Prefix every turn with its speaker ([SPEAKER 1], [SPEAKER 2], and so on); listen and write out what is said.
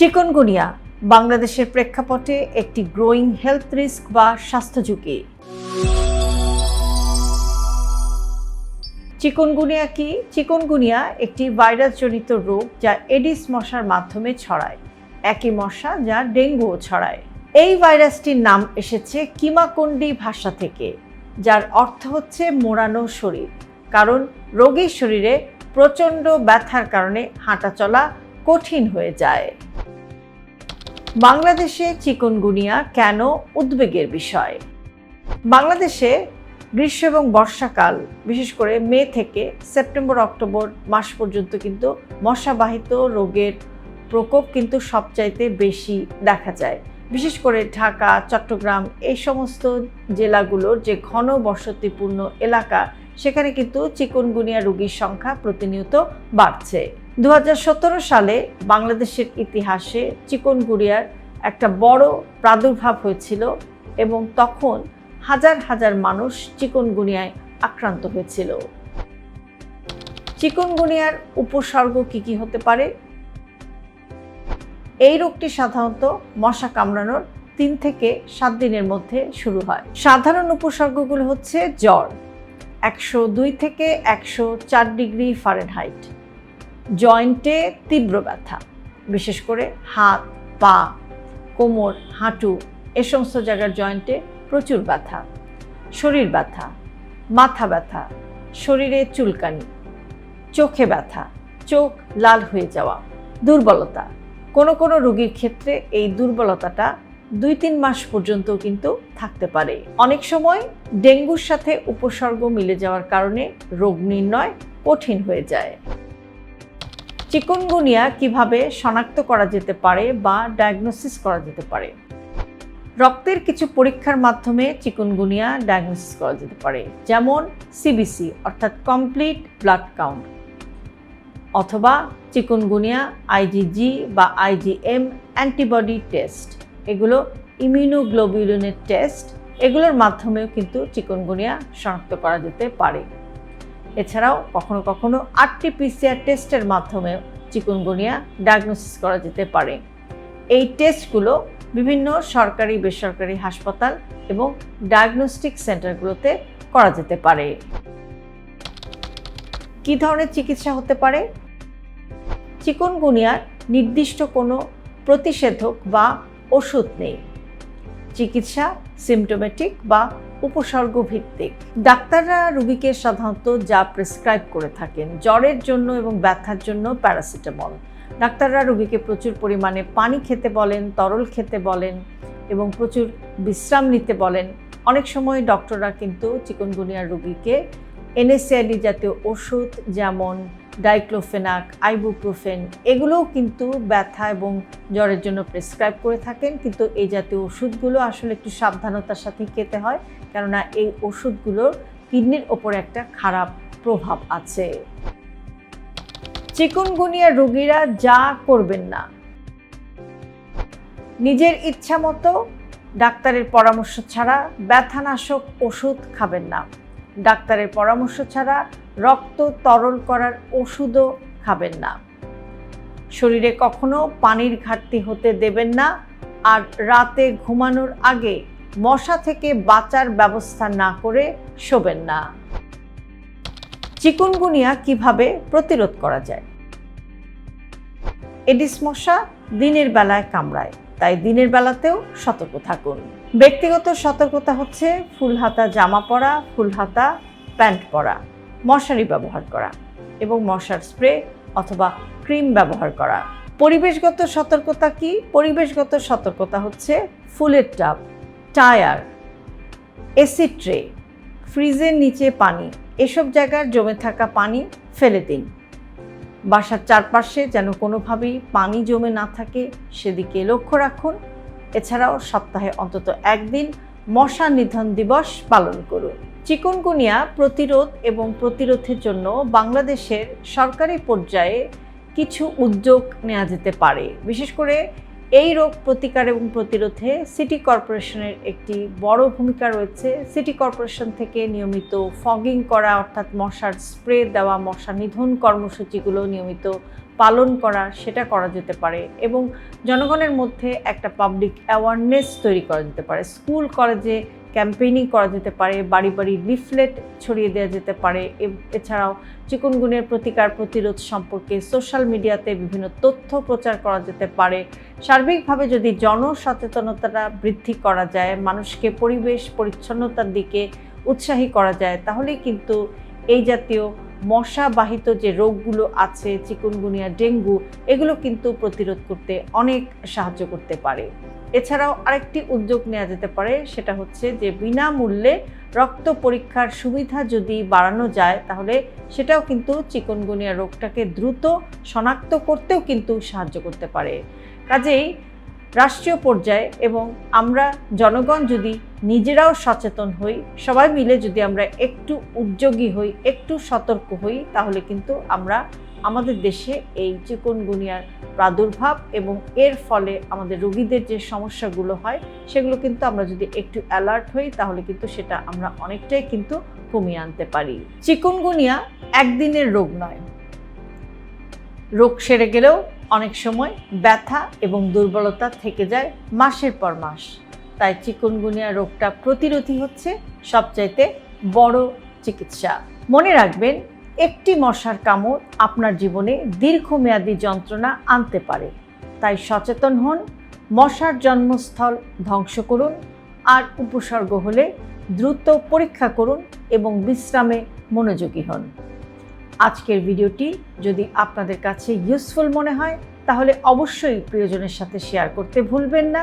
[SPEAKER 1] Chikungunya, বাংলাদেশের প্রেক্ষাপটে একটি গ্রোয়িং হেলথ রিস্ক বা স্বাস্থ্য ঝুঁকি। চিকনগুনিয়া কি? চিকনগুনিয়া একটি ভাইরাসজনিত রোগ যা এডিস মশার মাধ্যমে ছড়ায়। একই মশা যা ডেঙ্গুও ছড়ায়। এই ভাইরাসটির নাম এসেছে কিমাকন্ডি ভাষা থেকে, যার অর্থ হচ্ছে মোড়ানো শরীর। কারণ রোগীর শরীরে প্রচণ্ড ব্যথার কারণে হাঁটাচলা কঠিন হয়ে যায়। বাংলাদেশে চিকনগুনিয়া কেন উদ্বেগের বিষয়? বাংলাদেশে গ্রীষ্ম এবং বর্ষাকাল, বিশেষ করে মে থেকে সেপ্টেম্বর, অক্টোবর মাস পর্যন্ত কিন্তু মশাবাহিত রোগের প্রকোপ কিন্তু সবচাইতে বেশি দেখা যায়। বিশেষ করে ঢাকা, চট্টগ্রাম এই সমস্ত জেলাগুলোর যে ঘন বসতিপূর্ণ এলাকা, সেখানে কিন্তু চিকনগুনিয়া রোগীর সংখ্যা প্রতিনিয়ত বাড়ছে। দু হাজার সতেরো সালে বাংলাদেশের ইতিহাসে চিকনগুনিয়ার একটা বড় প্রাদুর্ভাব হয়েছিল এবং তখন হাজার হাজার মানুষ চিকনগুনিয়ায় আক্রান্ত হয়েছিল। চিকনগুনিয়ার উপসর্গ কি কি হতে পারে? এই রোগটি সাধারণত মশা কামড়ানোর তিন থেকে সাত দিনের মধ্যে শুরু হয়। সাধারণ উপসর্গগুলো হচ্ছে জ্বর, একশো দুই থেকে একশো চার ডিগ্রি ফারেনহাইট জয়েন্টে তীব্র ব্যথা, বিশেষ করে হাত, পা, কোমর, হাঁটু, এ সমস্ত জায়গার জয়েন্টে প্রচুর ব্যথা, শরীর ব্যথা, মাথা ব্যথা, শরীরে চুলকানি, চোখে ব্যথা, চোখ লাল হয়ে যাওয়া, দুর্বলতা। কোনো কোনো রোগীর ক্ষেত্রে এই দুর্বলতাটা দুই তিন মাস পর্যন্ত কিন্তু থাকতে পারে। অনেক সময় ডেঙ্গুর সাথে উপসর্গ মিলে যাওয়ার কারণে রোগ নির্ণয় কঠিন হয়ে যায়। চিকুনগুনিয়া কীভাবে শনাক্ত করা যেতে পারে বা ডায়াগনোসিস করা যেতে পারে? রক্তের কিছু পরীক্ষার মাধ্যমে চিকুনগুনিয়া ডায়াগনোসিস করা যেতে পারে, যেমন সিবিসি অর্থাৎ কমপ্লিট ব্লাড কাউন্ট অথবা চিকুনগুনিয়া আইজিজি বা আইজিএম অ্যান্টিবডি টেস্ট এগুলো ইমিউনোগ্লোবিউলিনের টেস্ট এগুলোর মাধ্যমেও কিন্তু চিকুনগুনিয়া শনাক্ত করা যেতে পারে। এছাড়াও কখনো কখনো আরটিপিসিআর টেস্টের মাধ্যমেও চিকুনগুনিয়া ডায়াগনোসিস করা যেতে পারে। এই টেস্টগুলো বিভিন্ন সরকারি, বেসরকারি হাসপাতাল এবং ডায়াগনস্টিক সেন্টারগুলোতে করা যেতে পারে। কি ধরনের চিকিৎসা হতে পারে? চিকুনগুনিয়ার নির্দিষ্ট কোনো প্রতিষেধক বা ওষুধ নেই। চিকিৎসা সিমটোমেটিক বা উপসর্গ ভিত্তিক ডাক্তাররা রোগীকে সাধারণত যা প্রেসক্রাইব করে থাকেন, জ্বরের জন্য এবং ব্যথার জন্য প্যারাসিটামল ডাক্তাররা রোগীকে প্রচুর পরিমাণে পানি খেতে বলেন, তরল খেতে বলেন এবং প্রচুর বিশ্রাম নিতে বলেন। অনেক সময় ডক্টররা কিন্তু চিকনগুনিয়ার রোগীকে এনএসআইডি জাতীয় ওষুধ যেমন ডাইক্লোফেনাক, আইবুপ্রোফেন, এগুলোও কিন্তু ব্যথা এবং জ্বরের জন্য প্রেসক্রাইব করে থাকেন। কিন্তু এই জাতীয় ওষুধগুলো আসলে একটু সাবধানতার সাথে খেতে হয়, কেননা এই ওষুধগুলোর কিডনির ওপর একটা খারাপ প্রভাব আছে। চিকুনগুনিয়া রোগীরা যা করবেন না। নিজের ইচ্ছা মতো ডাক্তারের পরামর্শ ছাড়া ব্যথানাশক ওষুধ খাবেন না। ডাক্তারের পরামর্শ ছাড়া রক্ত তরল করার ওষুধও খাবেন না। শরীরে কখনো পানির ঘাটতি হতে দেবেন না আর রাতে ঘুমানোর আগে মশা থেকে বাঁচার ব্যবস্থা না করে শোবেন না। চিকুনগুনিয়া কীভাবে প্রতিরোধ করা যায়? এডিস মশা দিনের বেলায় কামড়ায়। তাই দিনের বেলাতেও সতর্ক থাকুন। ব্যক্তিগত সতর্কতা হচ্ছে ফুল হাতা জামা পরা, ফুল হাতা, প্যান্ট পরা, মশারি ব্যবহার করা এবং মশার স্প্রে অথবা ক্রিম ব্যবহার করা। পরিবেশগত সতর্কতা কি? পরিবেশগত সতর্কতা হচ্ছে ফুলের টাব, টায়ার এসি ট্রে, ফ্রিজের নিচে পানি, এসব জায়গার জমে থাকা পানি ফেলে দিন। বাসার চারপাশে যেন কোনোভাবেই পানি জমে না থাকে, সেদিকে লক্ষ্য রাখুন। এছাড়াও সপ্তাহে অন্তত একদিন মশা নিধন দিবস পালন করুন। চিকনগুনিয়া প্রতিরোধ এবং প্রতিরোধের জন্য বাংলাদেশের সরকারি পর্যায়ে কিছু উদ্যোগ নেওয়া যেতে পারে। বিশেষ করে এই রোগ প্রতিকার এবং প্রতিরোধে সিটি কর্পোরেশনের একটি বড় ভূমিকা রয়েছে। সিটি কর্পোরেশন থেকে নিয়মিত ফগিং করা, অর্থাৎ মশার স্প্রে দেওয়া, মশা নিধন কর্মসূচিগুলো নিয়মিত পালন করা, সেটা করা যেতে পারে এবং জনগণের মধ্যে একটা পাবলিক অ্যাওয়ারনেস তৈরি করা যেতে পারে। স্কুল, কলেজে ক্যাম্পেইনিং করা যেতে পারে, বাড়ি বাড়ি লিফলেট ছড়িয়ে দেওয়া যেতে পারে এছাড়াও চিকুনগুনের প্রতিকার প্রতিরোধ সম্পর্কে সোশ্যাল মিডিয়াতে বিভিন্ন তথ্য প্রচার করা যেতে পারে। সার্বিকভাবে যদি জনসচেতনতাটা বৃদ্ধি করা যায়, মানুষকে পরিবেশ পরিচ্ছন্নতার দিকে উৎসাহী করা যায়, তাহলেই কিন্তু এই জাতীয় মশাবাহিত যে রোগগুলো আছে, চিকুনগুনিয়া ডেঙ্গু, এগুলো কিন্তু প্রতিরোধ করতে অনেক সাহায্য করতে পারে। এছাড়াও আরেকটি উদ্যোগ নেওয়া যেতে পারে, সেটা হচ্ছে যে বিনামূল্যে রক্ত পরীক্ষার সুবিধা যদি বাড়ানো যায়, তাহলে সেটাও কিন্তু চিকনগুনিয়া রোগটাকে দ্রুত শনাক্ত করতেও কিন্তু সাহায্য করতে পারে। কাজেই রাষ্ট্রীয় পর্যায়ে এবং আমরা জনগণ যদি নিজেরাও সচেতন হই, সবাই মিলে যদি আমরা একটু উদ্যোগী হই, একটু সতর্ক হই, তাহলে কিন্তু আমরা আমাদের দেশে এই চিকনগুনিয়ার প্রাদুর্ভাব এবং এর ফলে আমাদের রোগীদের যে সমস্যাগুলো হয়, সেগুলো কিন্তু আমরা যদি একটু অ্যালার্ট হই, তাহলে কিন্তু সেটা আমরা অনেকটাই কিন্তু কমিয়ে আনতে পারি। চিকনগুনিয়া একদিনের রোগ নয়। রোগ সেরে গেলেও অনেক সময় ব্যথা এবং দুর্বলতা থেকে যায় মাসের পর মাস। তাই চিকনগুনিয়া রোগটা প্রতিরোধী হচ্ছে সবচাইতে বড় চিকিৎসা। মনে রাখবেন একটি মশার কামড় আপনার জীবনে দীর্ঘমেয়াদী যন্ত্রণা আনতে পারে। তাই সচেতন হন, মশার জন্মস্থল ধ্বংস করুন আর উপসর্গ হলে দ্রুত পরীক্ষা করুন এবং বিশ্রামে মনোযোগী হন। আজকের ভিডিওটি যদি আপনাদের কাছে ইউজফুল মনে হয়, তাহলে অবশ্যই প্রিয়জনের সাথে শেয়ার করতে ভুলবেন না।